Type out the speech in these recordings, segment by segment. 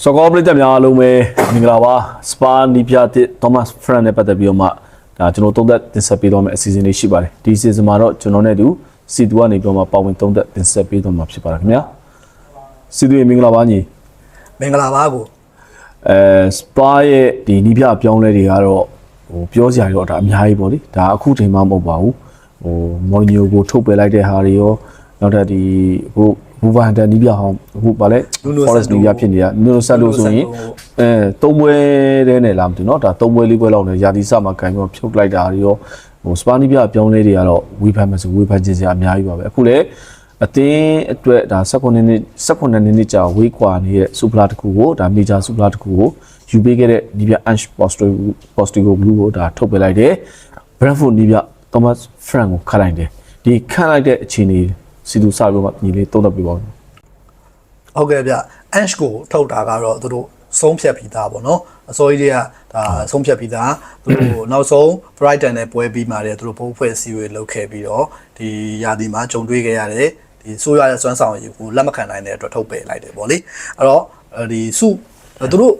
စောကောပရိသတ်များအားလုံးပဲမင်္ဂလာပါစပါနီပြတဲ့ Thomas Friend နဲ့ပတ်သက်ပြီးတော့မှဒါကျွန်တော်သုံးသက်တင်ဆက်ပေးသွားမယ့်အစီအစဉ်လေးရှိပါတယ်ဒီအစီအစဉ်မှာတော့ကျွန်တော်နဲ့အတူစီတူကနေပြီးတော့မှပါဝင်သုံးသက်တင်ဆက်ပေးသွားမှာဖြစ်ပါတယ်ခင်ဗျာစီတူရေမင်္ဂလာပါညီမင်္ဂလာပါကိုအဲစပါရဲ့ဒီနီးပြအပြောင်းလဲတွေကတော့ဟိုပြောစရာတွေတော့ဒါအများကြီးပေါ့လေဒါအခုချိန်မှမဟုတ်ပါဘူးဟိုမော်နီယိုကိုထုတ်ပယ်လိုက်တဲ့ဟာတွေရောနောက်ထပ်ဒီဟိုဘူ ဗန်တန်နီးပြဟောင်းဟိုဗာလဲ forest နီးပြဖြစ်နေတာနူဆက်လို့ဆိုရင်အဲသုံးပွဲတဲ့နဲ့လားမသိဘူးเนาะဒါသုံးပွဲလေးပွဲလောက်နဲ့ယာတီစမှာကင်ပြီးဖြုတ်လိုက်တာတွေရောဟိုစပါနီးပြအပြောင်းလဲတွေကတော့ဝေဖန်မယ်ဆိုဝေဖန်ခြင်းစရာအများကြီးပါပဲအခုလေအသင်းအတွက်ဒါ16နှစ်16နှစ်နှစ်ကြာဝေးကွာနေတဲ့စူပလာတစ်ခုကိုဒါမေဂျာစူပလာတစ်ခုကိုယူပေးခဲ့တဲ့နီးပြ Ange Postecoglou Postecoglou ကိုဒါထုတ်ပယ်လိုက်တယ် Brentford နီးပြ Thomas Frank ကိုခတ်လိုက်တယ်ဒီခတ်လိုက်တဲ့အခြေအနေ စီတူစာပြီးမှညီလေးသုံးသပ်ပြပါဦးဟုတ်ကဲ့ဗျ Ange ကိုထုတ်တာကတော့သူတို့ဆုံးဖြတ်ပြီးသားပေါ့နော်အစိုးရတွေကဒါဆုံးဖြတ်ပြီးသားသူတို့နောက်ဆုံး Brighton နဲ့ပွဲပြီးမှလည်းသူတို့ဘုတ်ဖွဲ့စည်းဝေးလုပ်ခဲ့ပြီးတော့ဒီယာဒီမှာဂျုံတွေးခဲ့ရတယ်ဒီဆိုးရတဲ့စွမ်းဆောင်ရည်ကိုလက်မခံနိုင်တဲ့အတွက်ထုတ်ပယ်လိုက်တယ်ပေါ့လေအဲ့တော့ဒီစုသူတို့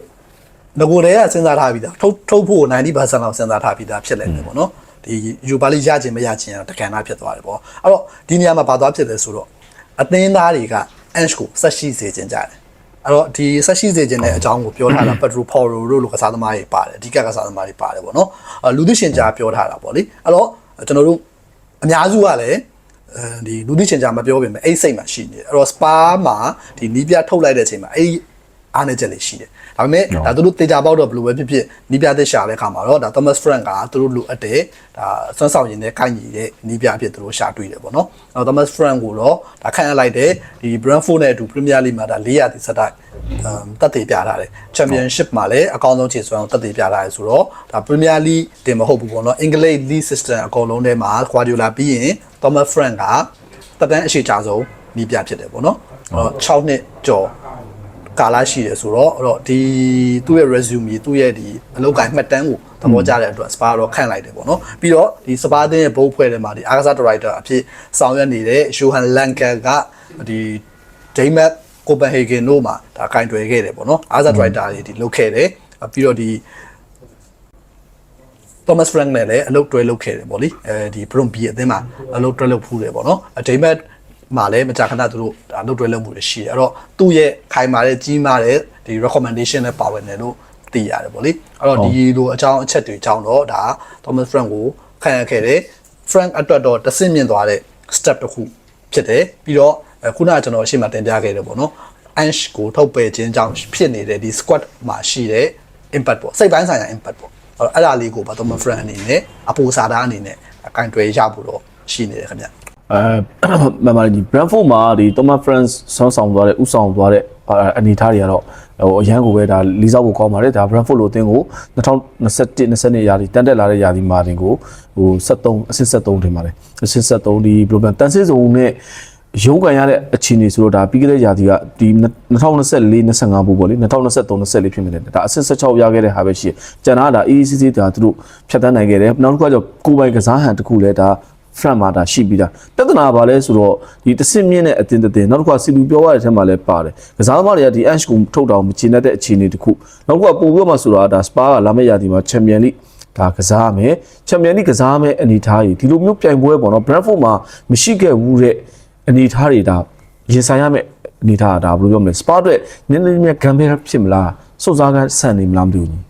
ငကိုယ်တည်းကစဉ်းစားထားပြီးသားထုတ်ထုတ်ဖို့90%လောက်စဉ်းစားထားပြီးသားဖြစ်နေတယ်ပေါ့နော် ဒီယူပါလိရခြင်းမရခြင်းတကန်တာဖြစ်သွားတယ်ပေါ့အဲ့တော့ဒီနေရာမှာဘာသွားဖြစ်လဲဆိုတော့အသင်းသားတွေက Ange ကိုဆက်ရှိစေခြင်းကြတယ်အဲ့တော့ဒီဆက်ရှိစေခြင်းတဲ့အကြောင်းကိုပြောထားတာ Pedro Porro တို့လိုကစားသမားတွေပါတယ်အဓိကကစားသမားတွေပါတယ်ပေါ့နော်အဲ့လူသိရှင်ကြားပြောထားတာပေါ့လေအဲ့တော့ကျွန်တော်တို့အများစုကလည်းအဲဒီလူသိရှင်ကြားမပြောပြင်မဲ့အဲ့စိတ်မှာရှိနေတယ်အဲ့တော့ Spa မှာဒီနီးပြထုတ်လိုက်တဲ့အချိန်မှာအဲ့ အားနေချက်လေးရှိတယ်ဒါပေမဲ့ဒါသူတို့တေချာပေါက်တော့ဘယ်လိုပဲဖြစ်ဖြစ်နီးပြသက်ရှာတဲ့ခါမှာတော့ဒါ Thomas Frank ကသူတို့လိုအပ်တဲ့ဒါစွမ်းဆောင်ရည်နဲ့ကိုက်ညီတဲ့နီးပြအဖြစ်သူတို့ရှာတွေ့တယ်ပေါ့နော်အဲ့တော့ Thomas Frank ကိုတော့ဒါခန့်အပ်လိုက်တဲ့ဒီ Brentford နဲ့အတူ Premier League မှာဒါ400တိစတိုက်အမ်တက်သေးပြထားတယ် Championship မှာလည်းအကောင်းဆုံးခြေစွမ်းကိုတက်သေးပြထားတယ်ဆိုတော့ဒါ Premier League တင်မဟုတ်ဘူးပေါ့နော် English League System အကုန်လုံးထဲမှာ Guardiola ပြီးရင် Thomas Frank ကတက်တန်းအရှိကြဆုံးနီးပြဖြစ်တယ်ပေါ့နော်အဲ့တော့6နှစ်ကျော် ကာလရှိတယ်ဆိုတော့အဲ့တော့ဒီသူ့ရဲ့ resume သူ့ရဲ့ဒီအလုပ်ကိုင်မှတ်တမ်းကိုသဘောကျတဲ့အတွက် spa တော့ခန့်လိုက်တယ်ပေါ့နော်ပြီးတော့ဒီ spa တဲ့ဘုတ်ဖွဲ့ထဲမှာဒီအားကစား director အဖြစ်ဆောင်ရွက်နေတဲ့ Johan Lanker ကဒီ Denmark Copenhagen တို့မှာဒါကင်တွယ်ခဲ့တယ်ပေါ့နော်အားကစား director တွေဒီလုပ်ခဲ့တယ်ပြီးတော့ဒီ Thomas Frank နဲ့လည်းအလုပ်တွဲလုပ်ခဲ့တယ်ပေါ့လေအဲဒီ Bromby အသင်းမှာအလုပ်တွဲလုပ်ဖူးတယ်ပေါ့နော်အဒိ မတ်မှာလည်းမကြာခဏသူတို့အလုပ်တွဲလုပ်မှုတွေရှိတယ်အဲ့တော့သူ့ရဲ့ခိုင်မာတဲ့ကြီးမားတဲ့ဒီ recommendation နဲ့ပါဝင်တယ်လို့သိရတယ်ပေါ့လေအဲ့တော့ဒီလိုအကြောင်းအချက်တွေအကြောင်းတော့ဒါ Thomas Frank ကိုခံရခဲ့တယ် Frank အတွက်တော့တဆင့်မြင့်သွားတဲ့ step တစ်ခုဖြစ်တယ်ပြီးတော့ခုနကကျွန်တော်အရှိမတင်ပြခဲ့တယ်ပေါ့နော် Ange ကိုထုတ်ပယ်ခြင်းကြောင့်ဖြစ်နေတဲ့ဒီ squad မှာရှိတဲ့ impact ပေါ့စိတ်ပိုင်းဆိုင်ရာ impact ပေါ့အဲ့တော့အဲ့ဒါလေးကိုဘာတော့မ friend အနေနဲ့အပူစာသားအနေနဲ့အကင်တွေရဖို့တော့ရှိနေတယ်ခင်ဗျ အဲမမကြီး Brentford မှာဒီ Thomas France ဆောင်းဆောင်သွားတဲ့ဥဆောင်သွားတဲ့အနေအထားတွေကတော့ဟိုအရန်ကိုပဲဒါလေးစားဖို့ကောင်းပါတယ်ဒါ Brentford လိုအသင်းကို2021 20ရာသီတန်တက်လာတဲ့ရာသီမှာတင်ကိုဟို73အဆင့်73တင်ပါတယ်အဆင့်73ဒီဘယ်လိုပြန်တန်စစ်စုံနဲ့ရုံးကန်ရတဲ့အခြေအနေဆိုတော့ဒါပြီးခဲ့တဲ့ရာသီကဒီ2024 25ဘူးပေါ့လေ2023 24ဖြစ်နေတယ်ဒါအဆင့်16ရခဲ့တဲ့ဟာပဲရှိတယ်ကျန်တာကဒါ ECC ဒါသူတို့ဖြတ်တန်းနိုင်ခဲ့တယ်နောက်တစ်ခုကကျတော့ကိုယ်ပိုင်ကစားဟန်တစ်ခုလဲဒါ front မှာဒါရှိပြီးသားပြဿနာပါလဲဆိုတော့ဒီတစ်စင်မြင့်တဲ့အတင်းတင်းနောက်တစ်ခါစီလူပြောရတဲ့အထက်မှာလည်းပါတယ်ကစားသမားတွေကဒီ Ash ကိုထုတ်တောင်မချင်တဲ့အခြေအနေတစ်ခုနောက်တစ်ခါပို့ပြီးမှဆိုတာဒါ Spa ကလာမယ့်ရာသီမှာ Champion League ဒါကစားမယ်ချန်ပီယံလိကစားမယ်အနေထားကြီးဒီလိုမျိုးပြိုင်ပွဲပေါ့နော် Brentford မှာမရှိခဲ့ဘူးတဲ့အနေထားတွေဒါရင်ဆိုင်ရမယ်အနေထားဒါဘယ်လိုပြောမလဲစပါအတွက်နည်းနည်းများဂမ်ဘဲဖြစ်မလားစုံစားကဆန်နေမလားမသိဘူးညီ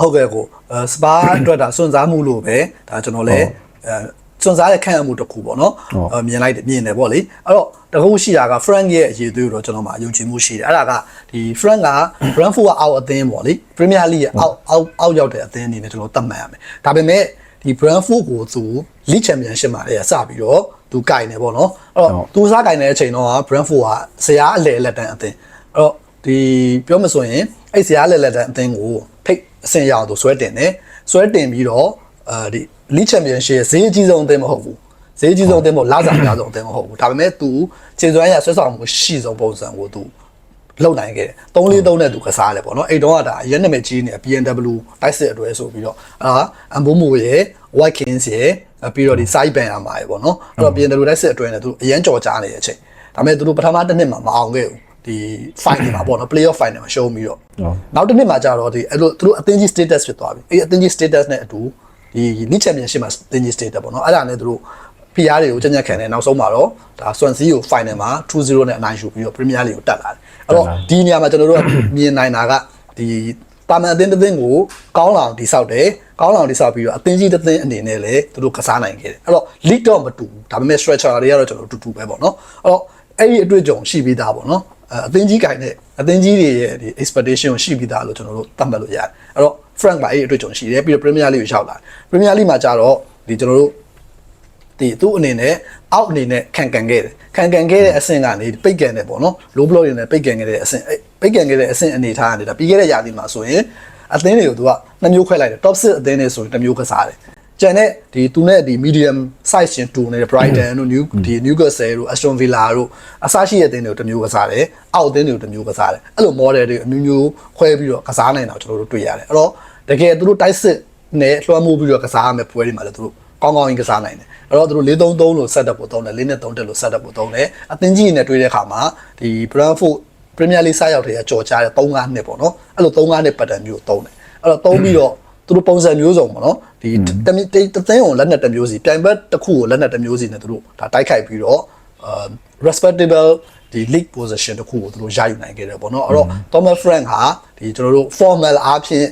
ဟုတ်ကဲ့ကိုအဲစပါအတွက်ဒါစွန့်စားမှုလို့ပဲဒါကျွန်တော်လည်းအဲ စွန့်စားတဲ့ခံရမှုတစ်ခုပေါ့နော်ဟုတ်အဲမြင်လိုက်တယ်မြင်တယ်ပေါ့လေအဲ့တော့တခုရှိတာက Frank ရဲ့အရေးသွေးကိုတော့ကျွန်တော်မှယုံကြည်မှုရှိတယ်အဲ့ဒါကဒီ Frank က Brentford ကအောက်အသင်းပေါ့လေ Premier League ရဲ့အောက်အောက်အောက်ရောက်တဲ့အသင်းအနေနဲ့ကျွန်တော်သတ်မှတ်ရမယ်ဒါပေမဲ့ဒီ Brentford ကိုသူ League Championship မှာလည်းစပြီးတော့သူကင်နေပေါ့နော်အဲ့တော့သူစားကင်နေတဲ့အချိန်တော့ Brentford ကဇရာအလဲလက်တန်းအသင်းအဲ့တော့ဒီပြောမဆိုရင်အဲ့ဇရာလက်လက်တန်းအသင်းကိုဖိတ်အဆင့်ရအောင်သူဆွဲတင်တယ်ဆွဲတင်ပြီးတော့ အဲဒီ League Championship ရဲ့ဈေးအကြီးဆုံးအသင်းမဟုတ်ဘူးဈေးအကြီးဆုံးအသင်းမဟုတ်လာစားအများဆုံးအသင်းမဟုတ်ဘူးဒါပေမဲ့သူခြေစွမ်းရဆွဲဆောင်မှုရှိဆုံးပုံစံကိုသူလုံနိုင်ခဲ့တယ်3-4-3နဲ့သူကစားတယ်ပေါ့နော်အဲ့တုန်းကဒါရက်နံပါတ်ကြီးနေ BMW တိုက်စစ်အတွဲဆိုပြီးတော့အာအမ်ဘိုမိုရဲ့ White Kings ရဲ့အဲ့ပြီးတော့ဒီ side ban အမှာရပေါ့နော်အဲ့တော့ BMW တိုက်စစ်အတွဲနဲ့သူအရန်ကြော်ကြားနေတဲ့အချိန်ဒါပေမဲ့သူတို့ပထမတစ်နှစ်မှာမအောင်ခဲ့ဘူးဒီ final မှာပေါ့နော် playoff final မှာရှုံးပြီးတော့နောက်တစ်နှစ်မှာကျတော့ဒီအဲ့လိုသူတို့အသင်းကြီး status ဖြစ်သွားပြီအဲ့ဒီအသင်းကြီး status နဲ့အတူ ဒီ league championship မှာအသင်းကြီး status ပေါ့နော်အဲ့ဒါနဲ့သူတို့ PR တွေကိုကြက်ကြက်ခံတယ်နောက်ဆုံးမှာတော့ဒါ Swansea ကို final မှာ2-0နဲ့အနိုင်ယူပြီးတော့ Premier League ကိုတက်လာတယ်အဲ့တော့ဒီနေရာမှာကျွန်တော်တို့ကမြင်နိုင်တာကဒီတာမန်အသင်းတစ်သင်းကိုကောင်းလောင်တိဆောက်တယ်ကောင်းလောင်တိဆောက်ပြီးတော့အသင်းကြီးတစ်သင်းအနေနဲ့လည်းသူတို့ကစားနိုင်ခဲ့တယ်အဲ့တော့ league တော့မတူဘူးဒါပေမဲ့ structure တွေကတော့ကျွန်တော်တို့တူတူပဲပေါ့နော်အဲ့တော့အဲ့ဒီအတွေ့အကြုံရှိပြီးသားပေါ့နော်အသင်းကြီးကင်တဲ့အသင်းကြီးတွေရဲ့ဒီ expectation ကိုရှိပြီးသားလို့ကျွန်တော်တို့သတ်မှတ်လို့ရတယ်အဲ့တော့ Frank ပါအဲ့ဒီအတွေ့အကြုံရှိတယ်ပြီးတော့ Premier League ကိုရောက်လာတယ် Premier League မှာကျတော့ဒီကျွန်တော်တို့ဒီသူ့အနေနဲ့အောက်အနေနဲ့ခံကန်ခဲ့တယ်ခံကန်ခဲ့တဲ့အဆင့်ကနေပိတ်ကန်တယ်ပေါ့နော် low block တွေနဲ့ပိတ်ကန်ခဲ့တဲ့အဆင့်အဲ့ပိတ်ကန်ခဲ့တဲ့အဆင့်အနေထားကနေဒါပြီးခဲ့တဲ့ရာသီမှာဆိုရင်အသင်းတွေကိုသူကနှစ်မျိုးခွဲလိုက်တယ် top 6အသင်းတွေဆိုရင်တစ်မျိုးကစားတယ် ကျန်တဲ့ဒီသူနဲ့ဒီ medium size ရှင်တူနေတဲ့ Brighton တို့ New ဒီ Newcastle တို့ Aston Villa တို့အစရှိတဲ့အသင်းတွေကိုတစ်မျိုးကစားတယ်အောက်အသင်းတွေကိုတစ်မျိုးကစားတယ်အဲ့လို model တွေအမျိုးမျိုးခွဲပြီးတော့ကစားနိုင်တာကိုကျွန်တော်တို့တွေ့ရတယ်အဲ့တော့တကယ်သူတို့တိုက်စစ်နဲ့လွှမ်းမိုးပြီးတော့ကစားရမယ့်ပွဲတွေမှာလည်းသူတို့ကောင်းကောင်းကြီးကစားနိုင်တယ်အဲ့တော့သူတို့4-3-3လို့ set up ကိုသုံးတယ်4နဲ့3တက်လို့ set up ကိုသုံးတယ်အသင်းကြီးနဲ့တွေ့တဲ့အခါမှာဒီ Brentford Premier League စရောက်တဲ့ကြော်ကြားတဲ့3-5နှစ်ပေါ့နော်အဲ့လို3-5နှစ် pattern မျိုးကိုသုံးတယ်အဲ့တော့သုံးပြီးတော့ သူတို့ပုံစံမျိုးစုံပေါ့နော်ဒီတမီတသင်းကိုလက်နက်တစ်မျိုးစီပြိုင်ဘက်တစ်ခုကိုလက်နက်တစ်မျိုးစီနဲ့သူတို့ဒါတိုက်ခိုက်ပြီးတော့အာ respectable ဒီ league position တစ်ခုကိုသူတို့ရယူနိုင်ခဲ့တယ်ပေါ့နော်အဲ့တော့ Thomas Frank ဟာဒီကျွန်တော်တို့ formal အားဖြင့်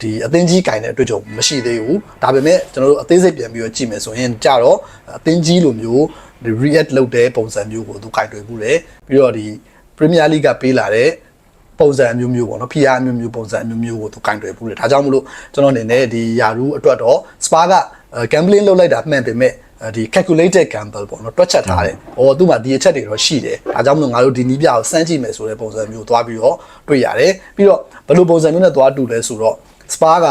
ဒီအသင်းကြီးကင်တဲ့အတွေ့အကြုံမရှိသေးဘူးဒါပေမဲ့ကျွန်တော်တို့အသေးစိတ်ပြန်ပြီးတော့ကြည့်မယ်ဆိုရင်ကြတော့အသင်းကြီးလိုမျိုးဒီ react လုပ်တဲ့ပုံစံမျိုးကိုသူကင်တွေ့မှုတယ်ပြီးတော့ဒီ Premier League ကပေးလာတဲ့ ပုံစံအမျိုးမျိုးပေါ့နော် PR အမျိုးမျိုးပုံစံအမျိုးမျိုးကိုသူကင်တွယ်ပူးတယ်ဒါကြောင့်မလို့ကျွန်တော်အနေနဲ့ဒီယာရူအတွက်တော့ Spa က gambling လုပ်လိုက်တာမှန်ပေမဲ့ဒီ calculated gamble ပေါ့နော်တွက်ချက်ထားတယ်။ဟောသူ့မှာဒီအချက်တွေတော့ရှိတယ်။ဒါကြောင့်မလို့ငါတို့ဒီနီးပြကိုစမ်းကြည့်မယ်ဆိုတဲ့ပုံစံမျိုးသွားပြီးတော့တွေ့ရတယ်။ပြီးတော့ဘယ်လိုပုံစံမျိုးနဲ့သွားတူလဲဆိုတော့ Spa က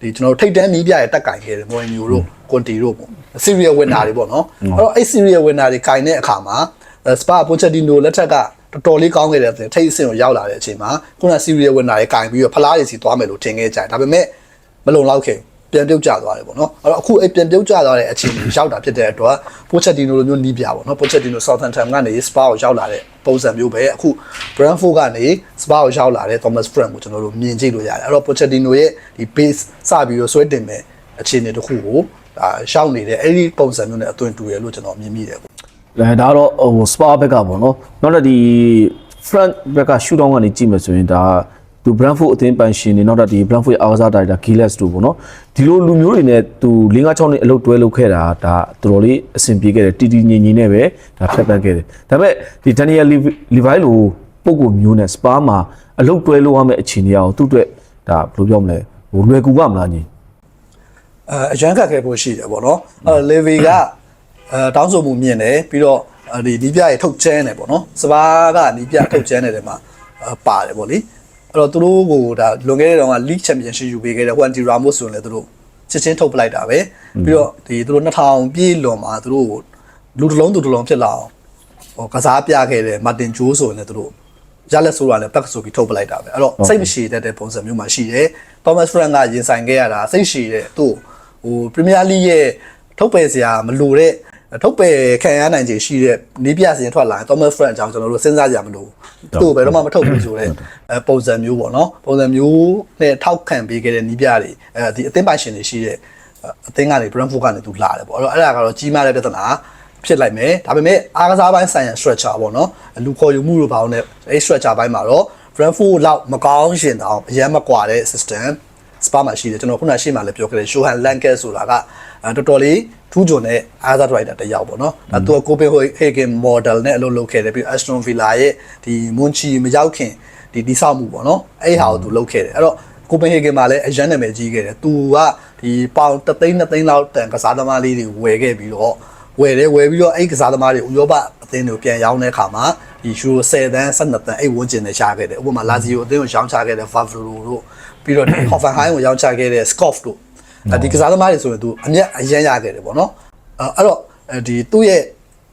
ဒီကျွန်တော်တို့ထိတ်တန်းနီးပြရဲ့တက်ကင်ခဲ့တယ်မော်နီယိုတို့ကွန်တီတို့ပေါ့ serial winner တွေပေါ့နော်။အဲ့တော့အဲ့ serial winner တွေကင်တဲ့အခါမှာ Spa Pochettino လက်ထက်က တော်တော်လေးကောင်းခဲ့တဲ့ထိတ်အဆင့်ကိုရောက်လာတဲ့အချိန်မှာခုန serial winner တွေကင်ပြီးတော့ဖလားရည်စီသွားမယ်လို့ထင်ခဲ့ကြတယ်။ဒါပေမဲ့မလုံလောက်ခဲ့ဘူးပြန်ပြုတ်ကျသွားတယ်ပေါ့နော်အဲ့တော့အခုအဲ့ပြန်ပြုတ်ကျသွားတဲ့အခြေအနေရောက်တာဖြစ်တဲ့အတွက်ပိုချက်တီနိုလိုမျိုးနီးပြပေါ့နော်ပိုချက်တီနို Southampton ကနေ Spa ကိုရောက်လာတဲ့ပုံစံမျိုးပဲအခု Brentford ကနေ Spa ကိုရောက်လာတဲ့ Thomas Frank ကိုကျွန်တော်တို့မြင်ကြည့်လို့ရတယ်အဲ့တော့ Pochettino ရဲ့ဒီ base စပြီးတော့ဆွဲတင်မဲ့အခြေအနေတစ်ခုကိုဒါရှောက်နေတဲ့အဲ့ဒီပုံစံမျိုးနဲ့အသွင်တူတယ်လို့ကျွန်တော်မြင်မိတယ်ပေါ့ အဲဒါတော့ဟိုစပါဘက်ကပေါ့နော်နောက်တော့ဒီ front ဘက်က shoot down ကနေကြည့်မယ်ဆိုရင်ဒါသူ Brentford အသင်းပန်ရှင်နေနောက်တော့ဒီ Brentford ရဲ့အားကစားဒါရိုက်တာ Gilles တို့ပေါ့နော်ဒီလိုလူမျိုးတွေနဲ့သူ5 6နှစ်အလုပ်တွဲလုပ်ခဲ့တာဒါတော်တော်လေးအဆင်ပြေခဲ့တယ်တီတီငင်ငင်နဲ့ပဲဒါဖြတ်ပတ်ခဲ့တယ်ဒါပေမဲ့ဒီ Daniel Levi လိုပုံကိုမျိုးနဲ့ Spa မှာအလုပ်တွဲလုပ်ရမယ့်အခြေအနေအောင်သူ့အတွက်ဒါဘယ်လိုပြောမလဲဟိုလွယ်ကူပါမလားညီအဲအရန်ကတ်ခဲ့ဖို့ရှိတယ်ပေါ့နော်အဲလေဗီက အဲတောင်းဆိုမှုမြင်တယ်ပြီးတော့ဒီနီးပြရေထုတ်ချဲနေပေါ့နော်စပါးကနီးပြထုတ်ချဲနေတယ်မှာပါတယ်ပေါ့လေအဲ့တော့သူတို့ကိုဒါလွန်ခဲ့တဲ့တုန်းက League Championship ယူပေးခဲ့တဲ့ Juan Di Ramos ဆိုရင်လည်းသူတို့ချက်ချင်းထုတ်ပလိုက်တာပဲပြီးတော့ဒီသူတို့2000ပြည့်လွန်မှာသူတို့လူတစ်လုံးသူတစ်လုံးဖြစ်လာအောင်ဟိုကစားပြခဲ့တဲ့ Martin Joe ဆိုရင်လည်းသူတို့ရလက်ဆိုတာလည်းပတ်ဆိုပြီးထုတ်ပလိုက်တာပဲအဲ့တော့စိတ်မရှိတတ်တဲ့ပုံစံမျိုးမှာရှိတယ် Thomas Frank ကရင်ဆိုင်ခဲ့ရတာစိတ်ရှိတဲ့သူ့ဟို Premier League ရဲ့ထုတ်ပယ်စရာမလိုတဲ့ ထုတ်ပယ်ခံရနိုင်ခြေရှိတဲ့နီးပြစင်ထွက်လာရင် Thomas Frank အကြောင်းကျွန်တော်တို့စဉ်းစားကြမလို့သူ့ဘယ်တော့မှမထုတ်ဘူးဆိုတော့အဲပုံစံမျိုးပေါ့နော်ပုံစံမျိုးနဲ့ထောက်ခံပေးခဲ့တဲ့နီးပြတွေအဲဒီအသင်းပိုင်ရှင်တွေရှိတဲ့အသင်းကနေ Brentford ကနေသူလာတယ်ပေါ့အဲ့တော့အဲ့ဒါကတော့ကြီးမားတဲ့ပြဿနာဖြစ်လိုက်မယ်ဒါပေမဲ့အားကစားပိုင်းဆိုင်ရာ structure ပေါ့နော်လူခေါ်ယူမှုလိုပါအောင်နဲ့အဲ structure ဘိုင်းမှာတော့ Brentford လောက်မကောင်းရှင်တောင်အရင်မကွာတဲ့ system စပါမှာရှိတယ်ကျွန်တော်ခုနရှေ့မှာလည်းပြောခဲ့တယ် Johan Lanke ဆိုတာကအဲတော်တော်လေးထူးချွန်တဲ့အားကစား driver တစ်ယောက်ပေါ့နော်ဒါသူက Copenhagen model နဲ့အလုပ်လုပ်ခဲ့တယ်ပြီး Aston Villa ရဲ့ဒီ Monchi မရောက်ခင်ဒီတိဆောက်မှုပေါ့နော်အဲ့ဟာကိုသူလုပ်ခဲ့တယ်အဲ့တော့ Copenhagen မှာလည်းအရန်နာမည်ကြီးခဲ့တယ်သူကဒီပေါင်3သိန်း2သိန်းလောက်တန်ကစားသမားလေးတွေဝယ်ခဲ့ပြီးတော့ဝယ်တယ်ဝယ်ပြီးတော့အဲ့ကစားသမားတွေဥရောပအသင်းတွေကိုပြန်ရောင်းတဲ့အခါမှာဒီယူရို10တန်း12တန်းအဲ့ဝန်းကျင်နဲ့ရှားခဲ့တယ်ဥပမာလာဇီယိုအသင်းကိုရောင်းချခဲ့တဲ့ Favro တို့ ပြီးတော့ Hoffenheim ကိုရောင်းချခဲ့တဲ့ Scoff တို့အဲဒီကစားသမားတွေဆိုရင်သူအမျက်အရန်ရခဲ့တယ်ပေါ့နော်အဲ့အဲ့တော့ဒီသူ့ရဲ့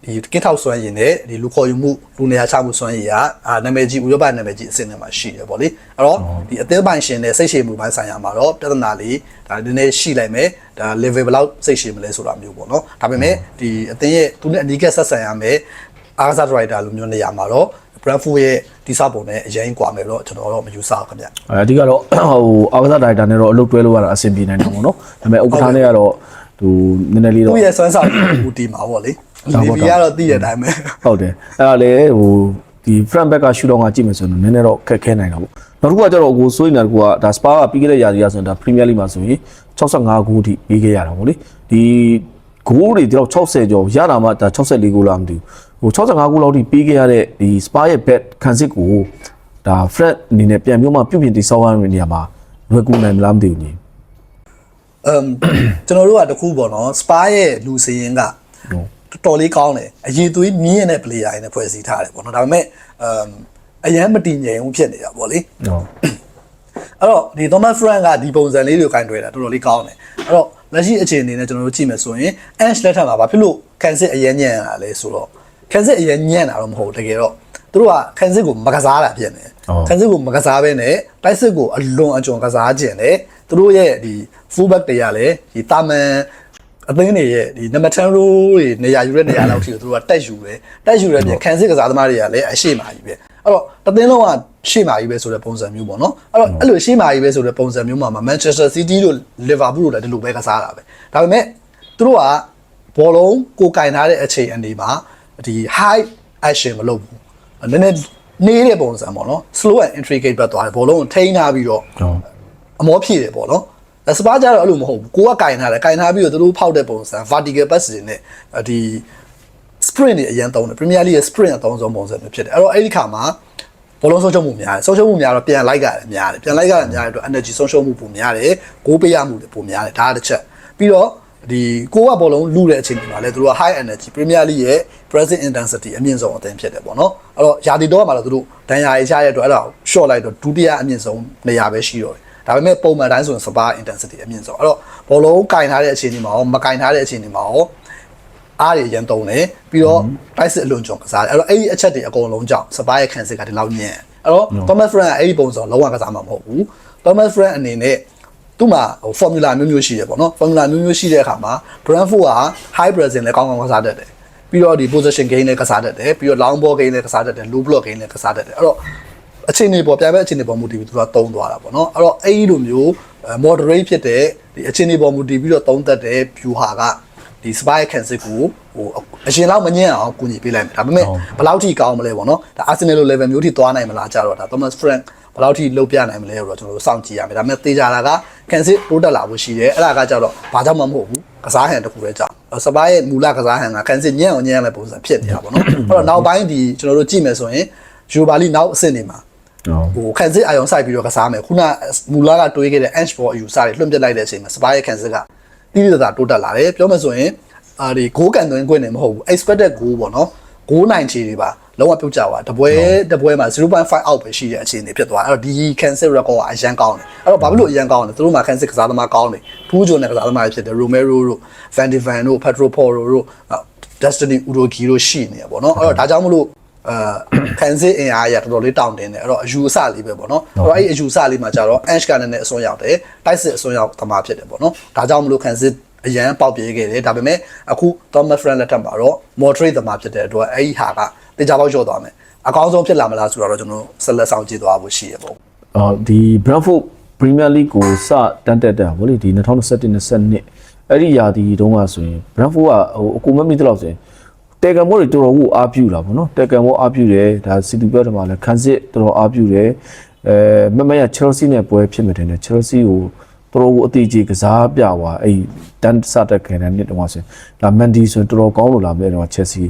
ဒီကင်းထောက်စွမ်းရည်နဲ့ဒီလူခေါ်ယူမှုလူနေရာချမှုစွမ်းရည်ကအာနာမည်ကြီးဥရောပနာမည်ကြီးအဆင့်ထဲမှာရှိတယ်ပေါ့လေအဲ့တော့ဒီအသင်းပိုင်ရှင်နဲ့စိတ်ရှည်မှုပိုင်းဆိုင်ရာမှာတော့ပြဿနာလေးဒါနည်းနည်းရှိလိုက်မယ်ဒါ level ဘယ်လောက်စိတ်ရှည်မလဲဆိုတာမျိုးပေါ့နော်ဒါပေမဲ့ဒီအသင်းရဲ့သူနဲ့အနီးကပ်ဆက်ဆံရမယ်အားကစား driver လိုမျိုးနေရာမှာတော့ Brentford ရဲ့ဒီစားပုံနဲ့အရင်ကွာမယ်လို့ကျွန်တော်တော့မယူဆဘူးခင်ဗျအဲအဓိကတော့ဟိုအောက်ကစားဒါရိုက်တာနဲ့တော့အလုပ်တွဲလို့ရတာအဆင်ပြေနိုင်တာပေါ့နော်ဒါပေမဲ့ဥက္ကဋ္ဌနဲ့ကတော့သူနည်းနည်းလေးတော့သူ့ရဲ့စွမ်းဆောင်မှုတီးမှာပေါ့လေဒီဗီကတော့သိတဲ့အတိုင်းပဲဟုတ်တယ်အဲ့ဒါလေဟိုဒီ front back က shoot down ကကြည့်မယ်ဆိုရင်နည်းနည်းတော့ခက်ခဲနိုင်တာပေါ့နောက်တစ်ခုကကျတော့ကိုစိုးနေတာကဒါ Spa ကပြီးခဲ့တဲ့ရာသီကဆိုရင်ဒါ Premier League မှာဆိုရင်65ဂိုးအထိပြီးခဲ့ရတာပေါ့လေဒီ ဂိုးတွေဒီတော့60ကျော်ရတာမှဒါ64ဂိုးလားမသိဘူးဟို65ဂိုးလောက်ထိပြီးခဲ့ရတဲ့ဒီ spa ရဲ့ bet ခံစစ်ကိုဒါ fred အနေနဲ့ပြန်ပြောမှပြုပြင်တည်ဆောက်ရတဲ့နေရာမှာလွယ်ကူနိုင်မလားမသိဘူးညီအမ်ကျွန်တော်တို့ကတခုပေါ့နော်စပါးရဲ့လူစရင်ကတော်တော်လေးကောင်းတယ်အရေးသွေးမြင့်တဲ့ player တွေနဲ့ဖွဲ့စည်းထားတယ်ပေါ့နော်ဒါပေမဲ့အမ်အရန်မတည်ငြိမ်ဘူးဖြစ်နေတာပေါ့လေဟုတ် အဲ့တော့ဒီ Thomas Frank ကဒီပုံစံလေးတွေကိုကင်တွေ့တာတော်တော်လေးကောင်းတယ်အဲ့တော့လက်ရှိအခြေအနေနဲ့ကျွန်တော်တို့ကြည့်မယ်ဆိုရင် Ash လက်ထက်မှာဘာဖြစ်လို့ Kansas အရင်ညံ့ရလဲဆိုတော့ Kansas အရင်ညံ့တာတော့မဟုတ်ဘူးတကယ်တော့သူတို့က Kansas ကိုမကစားတာဖြစ်နေတယ် Kansas ကိုမကစားဘဲနဲ့တိုက်စစ်ကိုအလွန်အကျွံကစားခြင်းတယ်သူတို့ရဲ့ဒီ fullback တွေကလည်းဒီတာမန်အသင်းတွေရဲ့ဒီနံပါတ်10ရိုးတွေနေရာယူတဲ့နေရာလောက်ထိကိုသူတို့ကတက်ယူတယ်တက်ယူတဲ့ပြင်ခန်းစစ်ကစားသမားတွေကလည်းအရှိမာကြီးပဲ အဲ့တော့တသင်းလုံးကရှေ့မာကြီးပဲဆိုတဲ့ပုံစံမျိုးပေါ့နော်အဲ့တော့အဲ့လိုရှေ့မာကြီးပဲဆိုတဲ့ပုံစံမျိုးမှာ Manchester City တို့ Liverpool တို့လည်းဒီလိုပဲကစားတာပဲဒါပေမဲ့သူတို့ကဘောလုံးကိုကင်ထားတဲ့အချိန်အနေမှာဒီ high action မလုပ်ဘူးနည်းနည်းနေတဲ့ပုံစံပေါ့နော် slow and intricate ပဲသွားတယ်ဘောလုံးကိုထိန်းထားပြီးတော့ဟုတ်အမောဖြည့်တယ်ပေါ့နော်ဒါစပါးကြတော့အဲ့လိုမဟုတ်ဘူးကိုကကင်ထားတယ်ကင်ထားပြီးတော့သူတို့ဖောက်တဲ့ပုံစံ vertical pass တွေနဲ့ဒီ sprint တွေအရင်သုံးတယ် Premier League ရဲ့ sprint အသုံးဆုံးပုံစံမျိုးဖြစ်တယ်အဲ့တော့အဲ့ဒီခါမှာဘောလုံးဆုံးရှုံးမှုများတယ်ဆုံးရှုံးမှုများတော့ပြန်လိုက်ရတယ်များတယ်ပြန်လိုက်ရတယ်များတဲ့အတွက် energy ဆုံးရှုံးမှုပုံများတယ်ဂိုးပေးရမှုတွေပုံများတယ်ဒါကတစ်ချက်ပြီးတော့ဒီကိုကဘောလုံးလူတဲ့အချိန်မှာလဲသူတို့က high energy Premier League ရဲ့ present intensity အမြင့်ဆုံးအသင်းဖြစ်တယ်ပေါ့နော်အဲ့တော့ယာတီတော့မှာတော့သူတို့ဒဏ်ရာရေးချရတဲ့အတွက်အဲ့ဒါကို short လိုက်တော့ဒုတိယအမြင့်ဆုံးနေရာပဲရှိတော့တယ်ဒါပေမဲ့ပုံမှန်တိုင်းဆိုရင် spa intensity အမြင့်ဆုံးအဲ့တော့ဘောလုံးကင်ထားတဲ့အချိန်ဒီမှာရောမကင်ထားတဲ့အချိန်ဒီမှာရော အားတွေရန်တုံတယ်ပြီးတော့တိုက်စစ်အလွန်ကြုံကစားတယ်အဲ့တော့အဲ့ဒီအချက်တွေအကုန်လုံးကြောင့် spa ရဲ့ခံစစ်ကဒီလောက်ညံ့အဲ့တော့ Thomas Frank ကအဲ့ဒီပုံစံလုံးဝကစားမှာမဟုတ်ဘူး Thomas Frank အနေနဲ့သူ့မှာဟို formula မျိုးမျိုးရှိတယ်ပေါ့နော် formula မျိုးမျိုးရှိတဲ့အခါမှာ Brentford က high pressing လည်းကောင်းကောင်းကစားတတ်တယ်ပြီးတော့ဒီ position game လည်းကစားတတ်တယ်ပြီးတော့ long ball game လည်းကစားတတ်တယ် low block game လည်းကစားတတ်တယ်အဲ့တော့အချိန်တွေပေါ်ပြိုင်ပွဲအချိန်တွေပေါ်မူတည်ပြီးသူကတုံးသွားတာပေါ့နော်အဲ့တော့အဲ့ဒီလိုမျိုး moderate ဖြစ်တဲ့ဒီအချိန်တွေပေါ်မူတည်ပြီးတော့တုံးတတ်တဲ့ view ဟာက ဒီ spy cancel ကိုဟိုအရင်လောက်မညံ့အောင်ကူညီပေးလိုက်မယ်ဒါပေမဲ့ဘယ်လောက်ထိကောင်းမလဲပေါ့နော်ဒါ Arsenal လို level မျိုးထိသွားနိုင်မလားကြတော့ဒါ Thomas Frank ဘယ်လောက်ထိလုပ်ပြနိုင်မလဲဆိုတော့ကျွန်တော်တို့စောင့်ကြည့်ရမယ်ဒါပေမဲ့သေချာတာက cancel တိုးတက်လာဖို့ရှိတယ်အဲ့ဒါကကြတော့ဘာကြောင့်မှမဟုတ်ဘူးကစားဟန်တစ်ခုပဲကြောင့်စပါးရဲ့မူလကစားဟန်က cancel ညံ့အောင်ညံ့ရမယ့်ပုံစံဖြစ်နေတာပေါ့နော်အဲ့တော့နောက်ပိုင်းဒီကျွန်တော်တို့ကြည့်မယ်ဆိုရင်ယူဘာလီနောက်အဆင့်နေမှာဟုတ်ဟိုခန်းစစ်အာယုံစိုက်ပြီးတော့ကစားမယ်ခုနမူလာကတွေးခဲ့တဲ့ Ange ဘောအယူစားတွေလွှင့်ပစ်လိုက်တဲ့အချိန်မှာစပါးရဲ့ခန်းစစ်က တိတိကျကျတိုးတက်လာတယ်ပြောမယ်ဆိုရင်အာဒီဂိုးကန်သွင်းခွင့်နေမဟုတ်ဘူး expected goal ပေါ့နော်ဂိုးနိုင်ချေတွေပါလုံးဝပြုတ်ကြပါတပွဲတပွဲမှာ0.5 out ပဲရှိတဲ့အခြေအနေဖြစ်သွားအဲ့တော့ဒီ cancel record ကအရန်ကောင်းတယ်အဲ့တော့ဘာဖြစ်လို့အရန်ကောင်းလဲသူတို့မှာ cancel ကစားသမားကောင်းတယ်ထူးချွန်တဲ့ကစားသမားတွေဖြစ်တယ် Romero တို့ Van de Ven တို့ Pedro Porro တို့ Destiny Udogi တို့ရှိနေရပေါ့နော်အဲ့တော့ဒါကြောင့်မလို့ အာခံစစ်အင်အားရတော်တော်လေးတောင့်တင်းတယ်အဲ့တော့အယူအဆလေးပဲပေါ့နော်အဲ့တော့အဲ့ဒီအယူအဆလေးမှာကြတော့ Ange ကလည်းနဲ့အစွန်းရောက်တယ်တိုက်စစ်အစွန်းရောက်သမားဖြစ်တယ်ပေါ့နော်ဒါကြောင့်မလို့ခံစစ်အရန်ပေါက်ပြေးခဲ့တယ်ဒါပေမဲ့အခု Thomas Frank လက်ထက်မှာတော့ moderate သမားဖြစ်တဲ့အတွက်အဲ့ဒီဟာကတေချာပေါက်ကျော်သွားမယ်အကောင်းဆုံးဖြစ်လာမလားဆိုတော့ကျွန်တော်ဆက်လက်ဆောင်ကြည့်သွားဖို့ရှိရပေါ့အော်ဒီ Brentford Premier League ကိုစတန်းတက်တာဗောလေဒီ2021 22အဲ့ဒီရာသီတုန်းကဆိုရင် Brentford ကဟိုအကူမမိတလို့ဆိုရင်ဟ တေကန်မိုးတွေတော်တော်ကိုအားပြုလာပေါ့နော်တေကန်မိုးအားပြုတယ်ဒါစီတူဘက်တမှာလည်းခန်းစစ်တော်တော်အားပြုတယ်အဲမမရ Chelsea နဲ့ပွဲဖြစ်မှတင်တယ် Chelsea ကိုတော်တော်ကိုအသေးကြီးကစားပြသွားအဲ့တန်စတက်ခဲတဲ့နှစ်တုန်းကဆိုရင်ဒါမန်ဒီဆိုရင်တော်တော်ကောင်းလို့လာမယ်တော့ Chelsea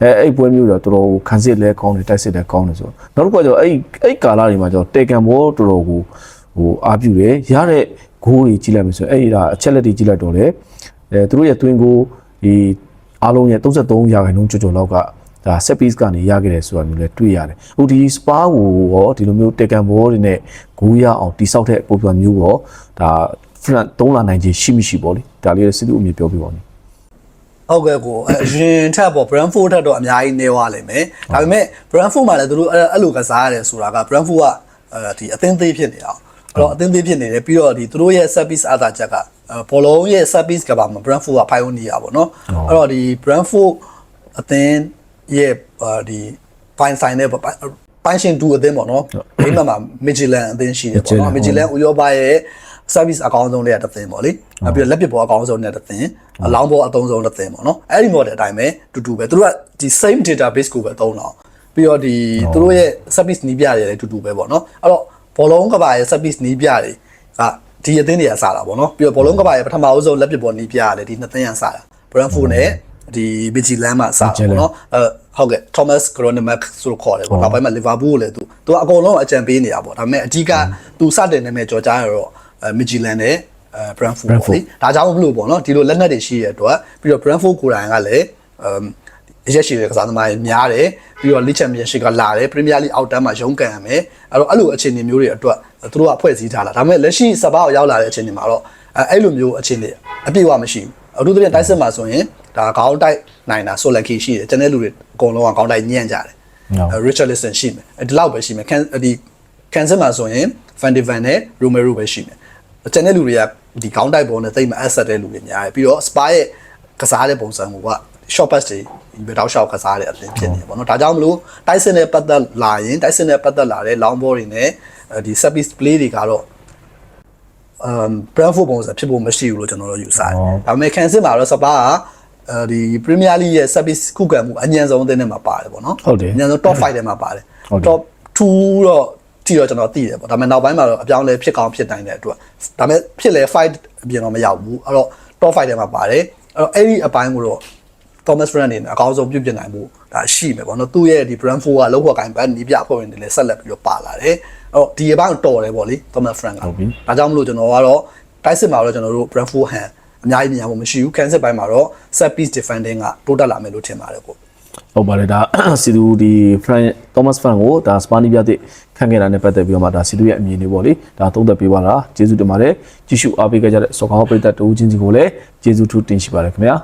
အဲအဲ့ပွဲမျိုးတော့တော်တော်ကိုခန်းစစ်လဲကောင်းတယ်တိုက်စစ်လဲကောင်းတယ်ဆိုတော့နောက်တစ်ခါကျတော့အဲ့အဲ့ကာလာတွေမှာကျတော့တေကန်မိုးတော်တော်ကိုဟိုအားပြုတယ်ရတဲ့ဂိုးတွေကြီးလိုက်မယ်ဆိုရင်အဲ့ဒါအချက်လက်တွေကြီးလိုက်တော့လေအဲသူတို့ရဲ့ twin goal ဒီ အားလုံးရဲ့33ရာခိုင်နှုန်းကျော်ကျော်လောက်ကဒါ set piece ကနေရခဲ့တယ်ဆိုတာမျိုးလည်းတွေ့ရတယ်။ဟိုဒီ spa ကိုရောဒီလိုမျိုးတေကန်ဘောတွေနဲ့ဂိုးရအောင်တိဆောက်တဲ့ပုံစံမျိုးရောဒါ front သုံးလာနိုင်ခြင်းရှိမရှိပေါ့လေ။ဒါလေးစစ်သူအမြင်ပြောပြပါဦး။ဟုတ်ကဲ့ကိုအရင်ထက်ပေါ့ Brentford ထက်တော့အများကြီးနေသွားလိမ့်မယ်ဒါပေမဲ့ Brentford မှာလည်းသူတို့အဲ့အဲ့လိုကစားရတယ်ဆိုတာက Brentford ကအဲဒီအသင်းသေးဖြစ်နေအောင်အဲ့ တော့အသင်းသေးဖြစ်နေတယ်ပြီးတော့ဒီသူတို့ရဲ့ service အားသာချက်ကဘောလုံးရဲ့ service ကပါမှာ Brentford က pioneer ပေါ့နော်အဲ့တော့ဒီ Brentford အသင်းရဲ့ဒီ fine sign နဲ့ပိုင်းရှင်တူအသင်းပေါ့နော်ဒီမှာမှာ Midtjylland အသင်းရှိတယ်ပေါ့နော် Midtjylland ဥရောပရဲ့ service အကောင်းဆုံးတွေကတစ်သင်းပေါ့လေနောက်ပြီးတော့လက်ပစ်ဘောအကောင်းဆုံးနဲ့တစ်သင်းအလောင်းဘောအသုံးဆုံးတစ်သင်းပေါ့နော်အဲ့ဒီ model အတိုင်းပဲတူတူပဲသူတို့ကဒီ same database ကိုပဲသုံးတော့ပြီးတော့ဒီသူတို့ရဲ့ service နီးပြတွေလည်းတူတူပဲပေါ့နော်အဲ့တော့ ဘောလုံးကဘာရဲ့ service နီးပြတွေကဒီအသင်းတွေကစတာပေါ့နော်ပြီးတော့ဘောလုံးကဘာရဲ့ပထမအဆုံးလက်ပစ်ဘောနီးပြကလည်းဒီနှစ်သင်းရစတာ Brentford နဲ့ဒီ Midtjylland မှာစတာပေါ့နော်အဲဟုတ်ကဲ့ Thomas Gronemark ဆိုခေါ်တယ်ပေါ့နောက်ပိုင်းမှာ Liverpool ကိုလည်းသူသူကအကုန်လုံးအကြံပေးနေတာပေါ့ဒါပေမဲ့အကြီးကသူစတင်နေမဲ့ကြော်ကြားရတော့အဲ Midtjylland နဲ့အဲ Brentford ပေါ့လေဒါကြောင့်မလို့ပေါ့နော်ဒီလိုလက်နက်တွေရှိရတဲ့အတွက်ပြီးတော့ Brentford ကိုယ်တိုင်ကလည်း အမ်ရက်ရှိတဲ့ကစားသမားတွေများတယ်ပြီးတော့ League Championship ကလာတယ် Premier League အောက်တန်းမှာရုန်းကန်ရမယ်အဲ့တော့အဲ့လိုအခြေအနေမျိုးတွေအတွက်သူတို့ကဖွဲ့စည်းထားတာဒါပေမဲ့လက်ရှိစပါးကိုရောက်လာတဲ့အခြေအနေမှာတော့အဲအဲ့လိုမျိုးအခြေအနေအပြည့်အဝမရှိဘူးအထူးသဖြင့်တိုက်စစ်မှာဆိုရင်ဒါခေါင်းတိုက်နိုင်တာဆိုလန်ကီရှိတယ်ကျန်တဲ့လူတွေအကုန်လုံးကခေါင်းတိုက်ညံ့ကြတယ် Richarlison ရှိမယ်ဒီလောက်ပဲရှိမယ်ကန်ဒီကန်ဆယ်မှာဆိုရင် Van de Ven နဲ့ Romero ပဲရှိမယ်ကျန်တဲ့လူတွေကဒီခေါင်းတိုက်ပေါ်နဲ့တိတ်မအပ်ဆက်တဲ့လူတွေများတယ်ပြီးတော့ Spa ရဲ့ကစားတဲ့ပုံစံက short pass တွေဒီဘက်တော့ရှောက်ကစားတဲ့အသင်းဖြစ်နေပေါ့နော်ဒါကြောင့်မလို့ Tyson နဲ့ပတ်သက်လာရင် Tyson နဲ့ပတ်သက်လာတဲ့ long ball တွေနဲ့ဒီ service play တွေကတော့ um Brentford ပုံစံဖြစ်ဖို့မရှိဘူးလို့ကျွန်တော်တို့ယူဆတယ်ဒါပေမဲ့ Kansas မှာတော့စပါးကဒီ Premier League ရဲ့ service ခုခံမှုအညံဆုံးအသင်းထဲမှာပါတယ်ပေါ့နော်အညံဆုံး top 5ထဲမှာပါတယ် top 2တော့ကြည့်တော့ကျွန်တော်သိတယ်ပေါ့ဒါပေမဲ့နောက်ပိုင်းမှာတော့အပြောင်းလဲဖြစ်ကောင်းဖြစ်နိုင်တဲ့အတွက်ဒါပေမဲ့ဖြစ်လဲ5အပြင်တော့မရောက်ဘူးအဲ့တော့ top 5ထဲမှာပါတယ်အဲ့တော့အဲ့ဒီအပိုင်းကိုတော့ Thomas Frank အနေနဲ့အကောင်းဆုံးပြုပြင်နိုင်မှုဒါရှိမယ်ပေါ့နော်သူ့ရဲ့ဒီ Brentford ကလောက်ခွက်ကိုင်းဘတ်နီးပြအဖွဲ့ဝင်တွေလည်းဆက်လက်ပြီးတော့ပါလာတယ်အဲ့တော့ဒီအပိုင်းတော်တယ်ပေါ့လေ Thomas Frank ကဟုတ်ပြီဒါကြောင့်မလို့ကျွန်တော်ကတော့တိုက်စစ်မှာတော့ကျွန်တော်တို့ Brentford hand အများကြီးမြင်ရဖို့မရှိဘူး cancel ပိုင်းမှာတော့ set piece defending ကတိုးတက်လာမယ်လို့ထင်ပါတယ်ကိုဟုတ်ပါတယ်ဒါစီသူဒီ Frank Thomas Frank ကိုဒါစပါနီးပြတဲ့ခံခဲ့တာနဲ့ပတ်သက်ပြီးတော့မှဒါစီသူရဲ့အမြင်တွေပေါ့လေဒါသုံးသပ်ပေးပါတာကျေးဇူးတင်ပါတယ်ကြည့်ရှုအားပေးကြတဲ့စော်ကောင်းပရိသတ်တူချင်းစီကိုလည်းကျေးဇူးထူးတင်ရှိပါတယ်ခင်ဗျာ